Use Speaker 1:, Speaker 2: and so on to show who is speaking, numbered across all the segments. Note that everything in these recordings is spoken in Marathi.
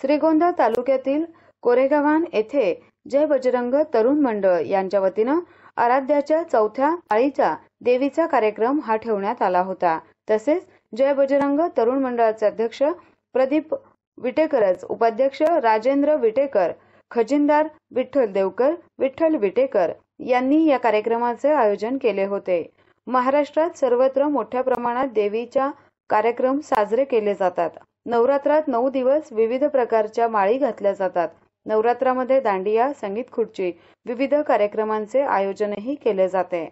Speaker 1: श्रीगोंदा तालुक्यातील कोरेगावान येथे जय बजरंग तरुण मंडळ यांच्या वतीनं आराध्याच्या चौथ्या पाळीचा देवीचा कार्यक्रम हा ठेवण्यात आला होता. तसेच जय बजरंग तरुण मंडळाचे अध्यक्ष प्रदीप विटेकरच उपाध्यक्ष राजेंद्र विटेकर खजिनदार विठ्ठल देवकर विठ्ठल विटेकर यांनी या कार्यक्रमाचे आयोजन केले होते. महाराष्ट्रात सर्वत्र मोठ्या प्रमाणात देवीच्या कार्यक्रम साजरे केले जातात. नवरात्रात नऊ दिवस विविध प्रकारच्या माळी घातल्या जातात. नवरात्रामध्ये दांडिया संगीत खुर्ची विविध कार्यक्रमांचे आयोजनही केले जाते.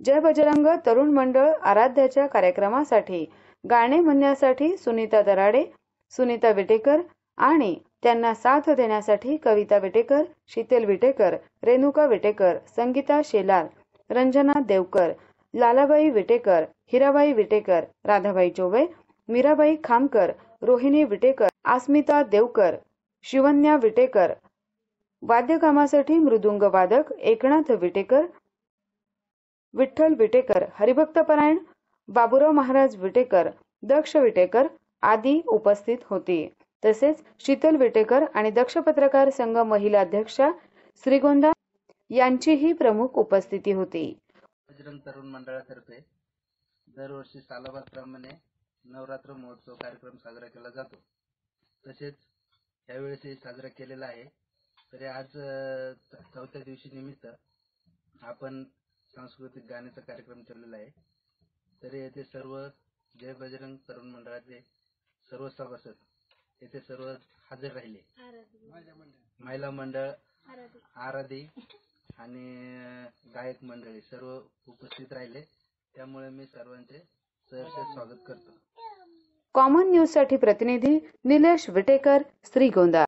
Speaker 1: जय बजरंग तरुण मंडळ आराध्याच्या कार्यक्रमासाठी गाणे म्हणण्यासाठी सुनीता दराडे सुनीता विटेकर आणि त्यांना साथ देण्यासाठी कविता विटेकर शीतल विटेकर रेणुका विटेकर संगीता शेलार रंजना देवकर लालाबाई विटेकर हिराबाई विटेकर राधाबाई चोबे मीराबाई खामकर रोहिणी विटेकर अस्मिता देवकर शिवन्या विटेकर. वाद्यकामासाठी मृदुंग वादक एकनाथ विटेकर विठ्ठल विटेकर हरिभक्तपरायण बाबुराव महाराज विटेकर दक्ष विटेकर आदी उपस्थित होती. तसेच शीतल विटेकर आणि दक्ष पत्रकार संघ महिला अध्यक्षा श्रीगोंदा यांचीही प्रमुख उपस्थिती होती.
Speaker 2: बजरंग तरुण मंडळातर्फे दरवर्षी सालाबादप्रमाणे नवरात्र महोत्सव कार्यक्रम साजरा केला जातो. तसेच यावेळेसही साजरा केलेला आहे. तरी आज चौथ्या दिवशी निमित्त आपण सांस्कृतिक गाण्याचा कार्यक्रम ठेवलेला आहे. तरी येथे सर्व जय बजरंग तरुण मंडळाचे सर्व सभासद येथे सर्व हजर राहिले. महिला मंडळ आराधी. आणि गायक मंडळी सर्व उपस्थित राहिले. त्यामुळे मी सर्वांचे सहर्ष स्वागत करतो.
Speaker 1: कॉमन न्यूजसाठी प्रतिनिधी निलेश विटेकर श्रीगोंदा.